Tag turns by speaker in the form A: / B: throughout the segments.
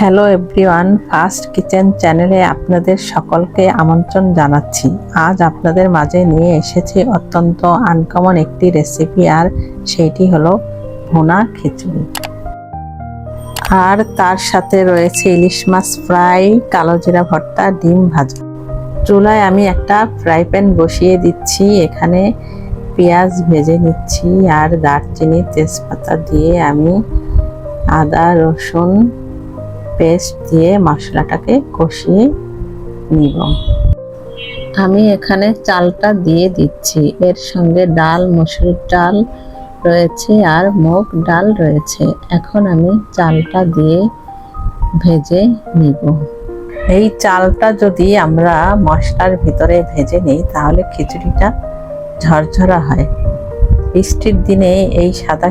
A: Hello everyone first kitchen চ্যানেলে আপনাদের সকলকে আমন্ত্রণ জানাচ্ছি। আজ আপনাদের মাঝে নিয়ে এসেছি অত্যন্ত আনকমন একটি রেসিপি আর সেইটি হলো ভুনা খিচুড়ি। আর তার সাথে রয়েছে ইলিশ মাছ ফ্রাই, কালো জিরা ভর্তা, ডিম ভাজা। চুলায় আমি একটা ফ্রাই প্যান বসিয়ে দিচ্ছি, এখানে পেঁয়াজ ভেজে নিচ্ছি আর দারচিনি তেজপাতা দিয়ে আমি আদা, রসুন পেস্ট দিয়ে মশলাটাকে কষিয়ে নিব। আমি এখানে চালটা দিয়ে দিচ্ছি। এর সঙ্গে ডাল, মসুর ডাল রয়েছে আর মুগ ডাল রয়েছে। এখন আমি চালটা দিয়ে ভেজে নিব। এই চালটা যদি আমরা মশলার ভিতরে ভেজে নিই, তাহলে খিচুড়িটা ঝরঝরা হয়। বৃষ্টির দিনে এই সাদা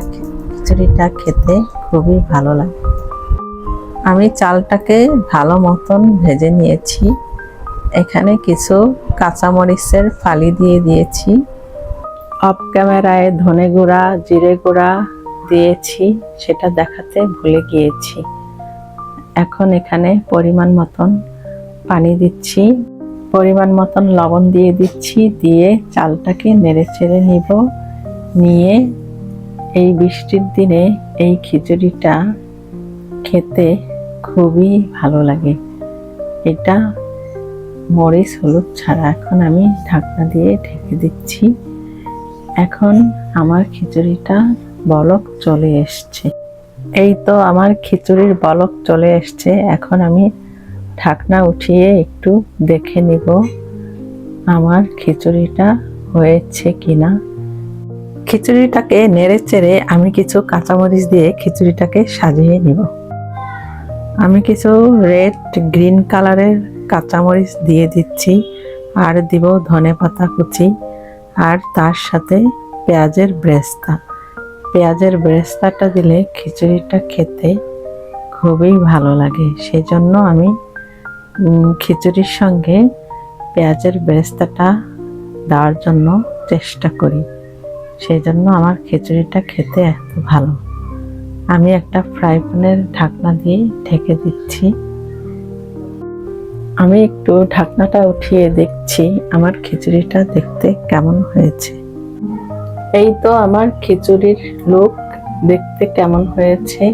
A: খিচুড়িটা খেতে খুবই ভালো লাগে। আমি চালটাকে ভালো মতন ভেজে নিয়েছি। এখানে কিছু কাঁচামরিচের ফালি দিয়ে দিয়েছি। অফ ক্যামেরায় ধনে গুঁড়া, জিরে গুঁড়া দিয়েছি, সেটা দেখাতে ভুলে গিয়েছি। এখন এখানে পরিমাণ মতন পানি দিচ্ছি। পরিমাণ মতন লবণ দিয়ে দিচ্ছি, দিয়ে চালটাকে নেড়ে চেড়ে নিব। নিয়ে এই বৃষ্টির দিনে এই খিচুড়িটা খেতে খুবই ভালো লাগে। এটা মরিচ হলুদ ছাড়া এখন আমি ঢাকনা দিয়ে ঢেকে দিচ্ছি। এখন আমার খিচুড়িটা বলক চলে এসছে। এই তো আমার খিচুড়ির বলক চলে এসছে। এখন আমি ঢাকনা উঠিয়ে একটু দেখে নিব আমার খিচুড়িটা হয়েছে কিনা। খিচুড়িটাকে নেড়ে চেড়ে আমি কিছু কাঁচামরিচ দিয়ে খিচুড়িটাকে সাজিয়ে নিব। আমি কিছু রেড গ্রিন কালারের কাঁচামরিচ দিয়ে দিচ্ছি আর দিব ধনে পাতা কুচি আর তার সাথে পেঁয়াজের ব্রেস্তা। পেঁয়াজের ব্রেস্তাটা দিলে খিচুড়িটা খেতে খুবই ভালো লাগে। সেই জন্য আমি খিচুড়ির সঙ্গে পেঁয়াজের ব্রেস্তাটা দেওয়ার জন্য চেষ্টা করি। সেই জন্য আমার খিচুড়িটা খেতে এত ভালো। আমি একটা ফ্রাই প্যানের ঢাকনা দিয়ে ঢেকে দিচ্ছি। আমি একটু ঢাকনাটা উঠিয়ে দেখছি, আমার খিচুড়িটা দেখতে কেমন হয়েছে। এই তো আমার খিচুড়ির লুক দেখতে কেমন হয়েছে,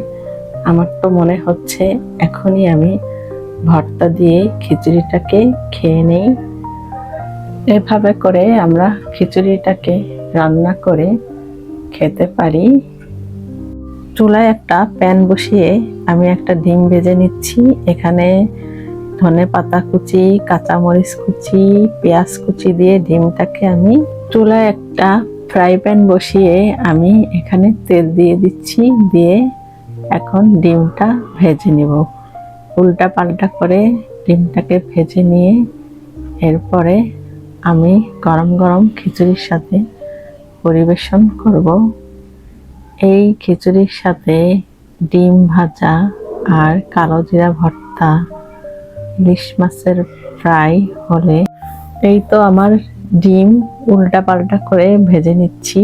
A: আমার তো মনে হচ্ছে এখনই আমি ভর্তা দিয়ে খিচুড়িটাকে খেয়ে নেই। এভাবে করে আমরা খিচুড়িটাকে রান্না করে খেতে পারি। চুলায় একটা প্যান বসিয়ে আমি একটা ডিম ভেজে নিচ্ছি। এখানে ধনে পাতা কুচি, কাঁচামরিচ কুচি, পেঁয়াজ কুচি দিয়ে ডিমটাকে আমি চুলায় একটা ফ্রাই প্যান বসিয়ে আমি এখানে তেল দিয়ে দিচ্ছি। দিয়ে এখন ডিমটা ভেজে নেব। উল্টা পাল্টা করে ডিমটাকে ভেজে নিয়ে এরপরে আমি গরম গরম খিচুড়ির সাথে পরিবেশন করব। এই খিচুড়ির সাথে ডিম ভাজা আর কালো জিরা ভর্তা, ইলিশ মাছের ফ্রাই হলে এই তো আমার ডিম উল্টা পাল্টা করে ভেজে নিচ্ছি।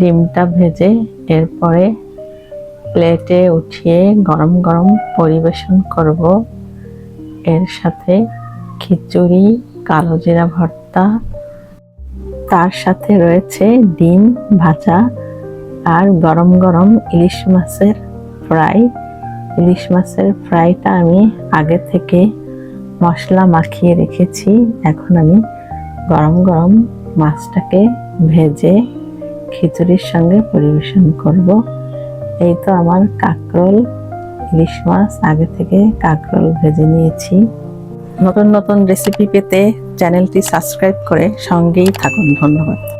A: ডিমটা ভেজে এরপরে প্লেটে উঠিয়ে গরম গরম পরিবেশন করব। এর সাথে খিচুড়ি, কালো জিরা ভর্তা, তার সাথে রয়েছে ডিম ভাজা আর গরম গরম ইলিশ মাছের ফ্রাই। ইলিশ মাছের ফ্রাইটা আমি আগে থেকে মশলা মাখিয়ে রেখেছি। এখন আমি গরম গরম মাছটাকে ভেজে খিচুড়ির সঙ্গে পরিবেশন করব। এই তো আমার কাঁকরোল, ইলিশ মাছ, আগে থেকে কাঁকরোল ভেজে নিয়েছি। নতুন নতুন রেসিপি পেতে চ্যানেলটি সাবস্ক্রাইব করে সঙ্গেই থাকুন। ধন্যবাদ।